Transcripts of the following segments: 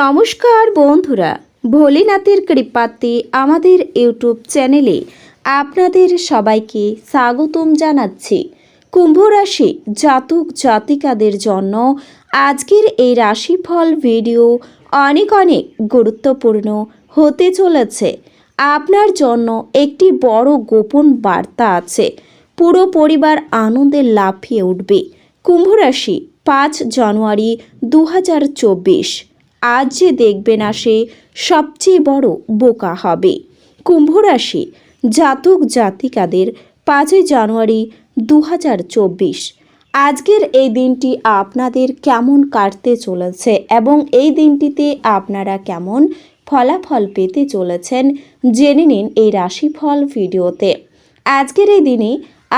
নমস্কার বন্ধুরা, ভোলেনাথের কৃপাতে আমাদের ইউটিউব চ্যানেলে আপনাদের সবাইকে স্বাগতম জানাচ্ছি। কুম্ভ রাশি জাতক জাতিকাদের জন্য আজকের এই রাশিফল ভিডিও অনেক অনেক গুরুত্বপূর্ণ হতে চলেছে। আপনার জন্য একটি বড় গোপন বার্তা আছে। পুরো পরিবার আনন্দে লাফিয়ে উঠবে। কুম্ভ রাশি পাঁচ জানুয়ারি দু হাজার চব্বিশ। আজ যে দেখবে না সে সবচেয়ে বড় বোকা হবে। কুম্ভ রাশি, জাতক জাতিকাদের পাঁচই জানুয়ারি দু হাজার চব্বিশ। আজকের এই দিনটি আপনাদের কেমন কাটতে চলেছে এবং এই দিনটিতে আপনারা কেমন ফলাফল পেতে চলেছেন জেনে নিন এই রাশিফল ভিডিওতে। আজকের এই দিনে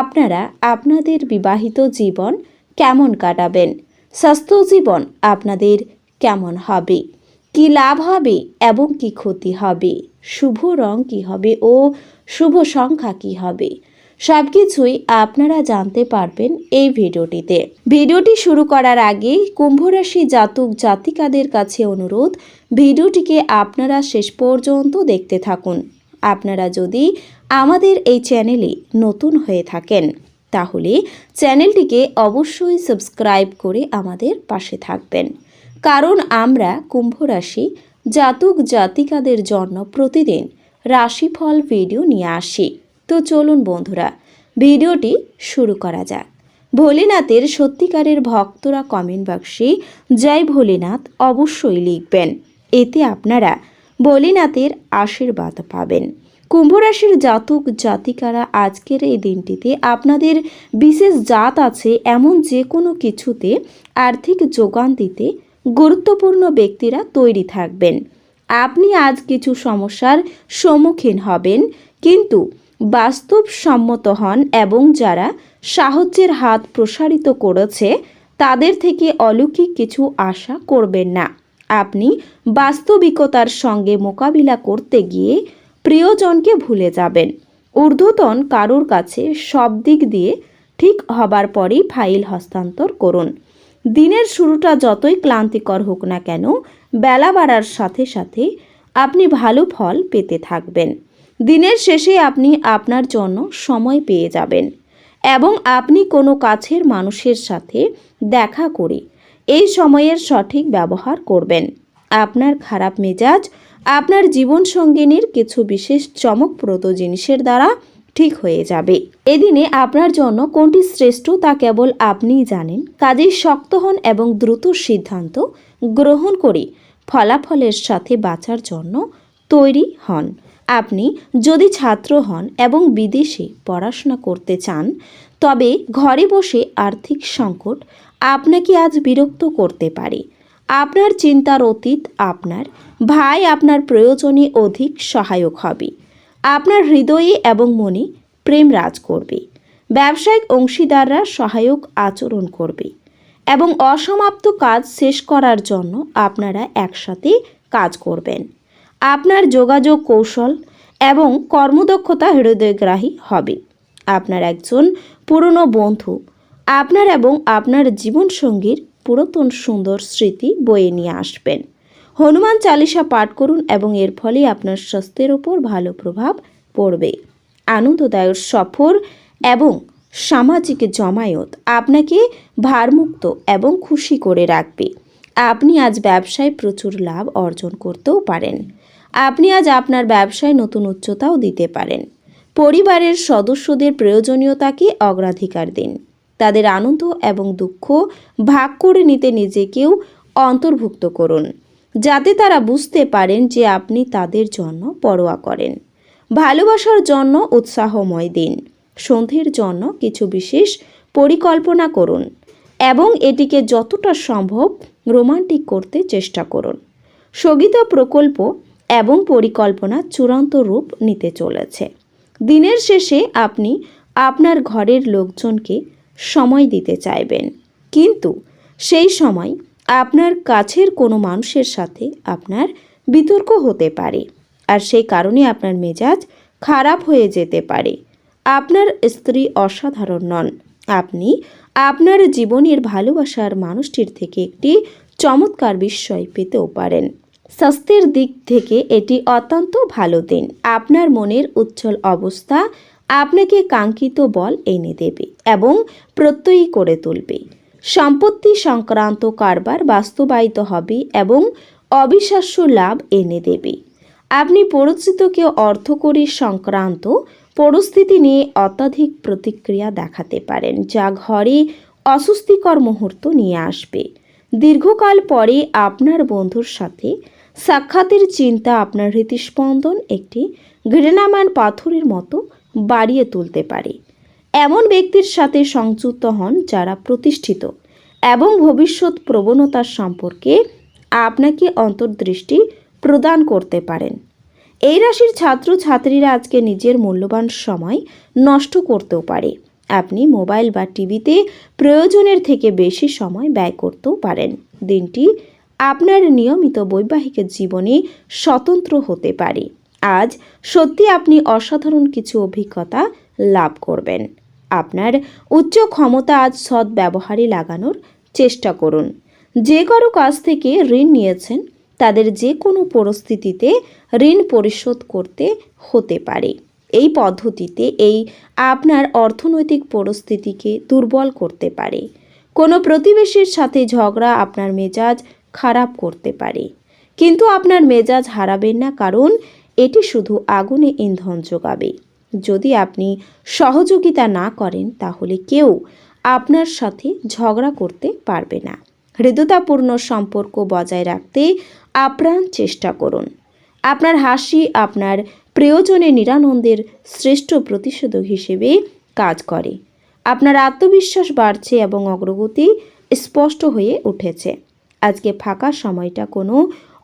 আপনারা আপনাদের বিবাহিত জীবন কেমন কাটাবেন? স্বাস্থ্য জীবন আপনাদের কেমন হবে? কি লাভ হবে এবং কি ক্ষতি হবে? শুভ রং কি হবে ও শুভ সংখ্যা কি হবে? সব কিছুই আপনারা জানতে পারবেন এই ভিডিওটিতে। ভিডিওটি শুরু করার আগে কুম্ভ রাশি জাতক জাতিকাদের কাছে অনুরোধ, ভিডিওটিকে আপনারা শেষ পর্যন্ত দেখতে থাকুন। আপনারা যদি আমাদের এই চ্যানেলে নতুন হয়ে থাকেন, তাহলে চ্যানেলটিকে অবশ্যই সাবস্ক্রাইব করে আমাদের পাশে থাকবেন। কারণ আমরা কুম্ভ রাশি জাতক জাতিকাদের জন্য প্রতিদিন রাশিফল ভিডিও নিয়ে আসি। তো চলুন বন্ধুরা, ভিডিওটি শুরু করা যাক। ভোলেনাথের সত্যিকারের ভক্তরা কমেন্ট বাক্সে জয় ভোলেনাথ অবশ্যই লিখবেন। এতে আপনারা ভোলেনাথের আশীর্বাদ পাবেন। কুম্ভ রাশির জাতক জাতিকারা আজকের এই দিনটিতে আপনাদের বিশেষ জাত আছে এমন যে কোনো কিছুতে আর্থিক যোগান দিতে গুরুত্বপূর্ণ ব্যক্তিরা তৈরি থাকবেন। আপনি আজ কিছু সমস্যার সম্মুখীন হবেন, কিন্তু বাস্তবসম্মত হন এবং যারা সাহায্যের হাত প্রসারিত করেছে, তাদের থেকে অলৌকিক কিছু আশা করবেন না। আপনি বাস্তবিকতার সঙ্গে মোকাবিলা করতে গিয়ে প্রিয়জনকে ভুলে যাবেন। ঊর্ধ্বতন কারোর কাছে সব দিক দিয়ে ঠিক হবার পরেই ফাইল হস্তান্তর করুন। দিনের শুরুটা যতই ক্লান্তিকর হোক না কেন, বেলা বাড়ার সাথে সাথে আপনি ভালো ফল পেতে থাকবেন। দিনের শেষে আপনি আপনার জন্য সময় পেয়ে যাবেন এবং আপনি কোনো কাছের মানুষের সাথে দেখা করে এই সময়ের সঠিক ব্যবহার করবেন। আপনার খারাপ মেজাজ, আপনার জীবনসঙ্গিনীর কিছু বিশেষ চমকপ্রদ জিনিসের দ্বারা ঠিক হয়ে যাবে। এদিনে আপনার জন্য কোনটি শ্রেষ্ঠ তা কেবল আপনিই জানেন। কাজেই শক্ত হন এবং দ্রুত সিদ্ধান্ত গ্রহণ করে ফলাফলের সাথে বাঁচার জন্য তৈরি হন। আপনি যদি ছাত্র হন এবং বিদেশে পড়াশোনা করতে চান, তবে ঘরে বসে আর্থিক সংকট আপনাকে আজ বিরক্ত করতে পারে। আপনার চিন্তার অতীত আপনার, ভাই আপনার প্রয়োজনে অধিক সহায়ক হবে। আপনার হৃদয়ে এবং মনে প্রেম রাজ করবে। ব্যবসায়িক অংশীদাররা সহায়ক আচরণ করবে এবং অসমাপ্ত কাজ শেষ করার জন্য আপনারা একসাথে কাজ করবেন। আপনার যোগাযোগ কৌশল এবং কর্মদক্ষতা হৃদয়গ্রাহী হবে। আপনার একজন পুরনো বন্ধু, আপনার এবং আপনার জীবনসঙ্গীর পুরাতন সুন্দর স্মৃতি বয়ে নিয়ে আসবেন। হনুমান চালিসা পাঠ করুন এবং এর ফলে আপনার স্বাস্থ্যের ওপর ভালো প্রভাব পড়বে। আনন্দদায়ক সফর এবং সামাজিক জমায়েত আপনাকে ভারমুক্ত এবং খুশি করে রাখবে। আপনি আজ ব্যবসায় প্রচুর লাভ অর্জন করতেও পারেন। আপনি আজ আপনার ব্যবসায় নতুন উচ্চতাও দিতে পারেন। পরিবারের সদস্যদের প্রয়োজনীয়তাকে অগ্রাধিকার দিন। তাদের আনন্দ এবং দুঃখ ভাগ করে নিতে নিজেকেও অন্তর্ভুক্ত করুন। যাতে তারা বুঝতে পারেন যে আপনি তাদের জন্য পরোয়া করেন। ভালোবাসার জন্য উৎসাহময় দিন। সন্ধ্যের জন্য কিছু বিশেষ পরিকল্পনা করুন এবং এটিকে যতটা সম্ভব রোমান্টিক করতে চেষ্টা করুন। স্থগিত প্রকল্প এবং পরিকল্পনা চূড়ান্ত রূপ নিতে চলেছে। দিনের শেষে আপনি আপনার ঘরের লোকজনকে সময় দিতে চাইবেন। কিন্তু সেই সময় আপনার কাছের কোনো মানুষের সাথে আপনার বিতর্ক হতে পারে আর সেই কারণে আপনার মেজাজ খারাপ হয়ে যেতে পারে। আপনার স্ত্রী অসাধারণ নন। আপনি আপনার জীবনের ভালোবাসার মানুষটির থেকে একটি চমৎকার বিস্ময় পেতেও পারেন। স্বাস্থ্যের দিক থেকে এটি অত্যন্ত ভালো দিন। আপনার মনের উজ্জ্বল অবস্থা আপনাকে কাঙ্ক্ষিত বল এনে দেবে এবং প্রত্যয়ী করে তুলবে। সম্পত্তি সংক্রান্ত কারবার বাস্তবায়িত হবে এবং অবিশ্বাস্য লাভ এনে দেবে। আপনি পরিচিতকে অর্থকরী সংক্রান্ত পরিস্থিতি নিয়ে অত্যাধিক প্রতিক্রিয়া দেখাতে পারেন, যা ঘরে অস্বস্তিকর মুহূর্ত নিয়ে আসবে। দীর্ঘকাল পরে আপনার বন্ধুর সাথে সাক্ষাতের চিন্তা আপনার হৃদস্পন্দন একটি ঘৃণামান পাথরের মতো বাড়িয়ে তুলতে পারে। এমন ব্যক্তির সাথে সংযুক্ত হন যারা প্রতিষ্ঠিত এবং ভবিষ্যৎ প্রবণতার সম্পর্কে আপনাকে অন্তর্দৃষ্টি প্রদান করতে পারেন। এই রাশির ছাত্র ছাত্রীরা আজকে নিজের মূল্যবান সময় নষ্ট করতেও পারে। আপনি মোবাইল বা টিভিতে প্রয়োজনের থেকে বেশি সময় ব্যয় করতেও পারেন। দিনটি আপনার নিয়মিত বৈবাহিক জীবনে স্বতন্ত্র হতে পারে। আজ সত্যি আপনি অসাধারণ কিছু অভিজ্ঞতা লাভ করবেন। আপনার উচ্চ ক্ষমতা আজ সৎ ব্যবহারে লাগানোর চেষ্টা করুন। যে কারও কাছ থেকে ঋণ নিয়েছেন, তাদের যে কোনো পরিস্থিতিতে ঋণ পরিশোধ করতে হতে পারে। এই পদ্ধতিতে এই আপনার অর্থনৈতিক পরিস্থিতিকে দুর্বল করতে পারে। কোনো প্রতিবেশীর সাথে ঝগড়া আপনার মেজাজ খারাপ করতে পারে। কিন্তু আপনার মেজাজ হারাবেন না, কারণ এটি শুধু আগুনে ইন্ধন যোগাবে। যদি আপনি সহযোগিতা না করেন, তাহলে কেউ আপনার সাথে ঝগড়া করতে পারবে না। হৃদতাপূর্ণ সম্পর্ক বজায় রাখতে আপ্রাণ চেষ্টা করুন। আপনার হাসি আপনার প্রিয়জনের নিরানন্দের শ্রেষ্ঠ প্রতিষেধক হিসেবে কাজ করে। আপনার আত্মবিশ্বাস বাড়ছে এবং অগ্রগতি স্পষ্ট হয়ে উঠেছে। আজকে ফাঁকা সময়টা কোনো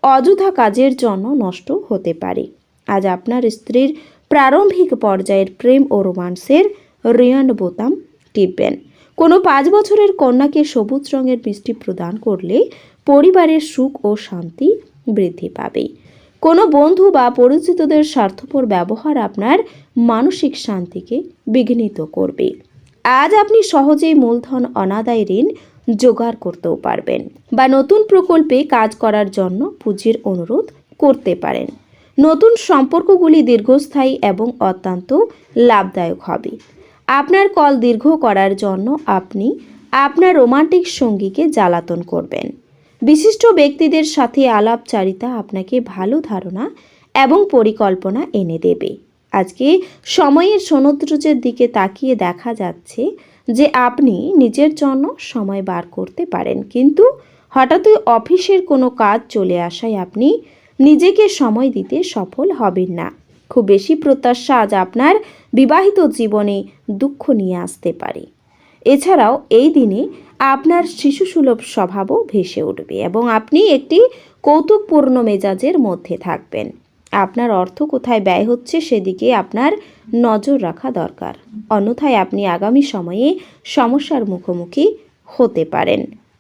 অযথা কাজের জন্য নষ্ট হতে পারে। আজ আপনার স্ত্রীর প্রারম্ভিক পর্যায়ের প্রেম ও রোমান্সের রিয়ান বোতাম টিপবেন। কোনো পাঁচ বছরের কন্যাকে সবুজ রঙের মিষ্টি প্রদান করলে পরিবারের সুখ ও শান্তি বৃদ্ধি পাবে। কোনো বন্ধু বা পরিচিতদের স্বার্থপর ব্যবহার আপনার মানসিক শান্তিকে বিঘ্নিত করবে। আজ আপনি সহজেই মূলধন, অনাদায় ঋণ জোগাড় করতেও পারবেন বা নতুন প্রকল্পে কাজ করার জন্য পুঁজির অনুরোধ করতে পারেন। নতুন সম্পর্কগুলি দীর্ঘস্থায়ী এবং অত্যন্ত লাভদায়ক হবে। আপনার কল দীর্ঘ করার জন্য আপনি আপনার রোমান্টিক সঙ্গীকে জ্বালাতন করবেন। বিশিষ্ট ব্যক্তিদের সাথে আলাপচারিতা আপনাকে ভালো ধারণা এবং পরিকল্পনা এনে দেবে। আজকে সময়ের সমুদ্রজের দিকে তাকিয়ে দেখা যাচ্ছে যে আপনি নিজের জন্য সময় বার করতে পারেন, কিন্তু হঠাৎই অফিসের কোনো কাজ চলে আসায় আপনি নিজেকে সময় দিতে সফল হবেন না। খুব বেশি প্রত্যাশা আজ আপনার বিবাহিত জীবনে দুঃখ নিয়ে আসতে পারে। এছাড়াও এই দিনে আপনার শিশুসুলভ স্বভাবও ভেসে উঠবে এবং আপনি একটি কৌতুকপূর্ণ মেজাজের মধ্যে থাকবেন। আপনার অর্থ কোথায় ব্যয় হচ্ছে সেদিকে আপনার নজর রাখা দরকার। অন্যথায় আপনি আগামী সময়ে সমস্যার মুখোমুখি হতে পারেন।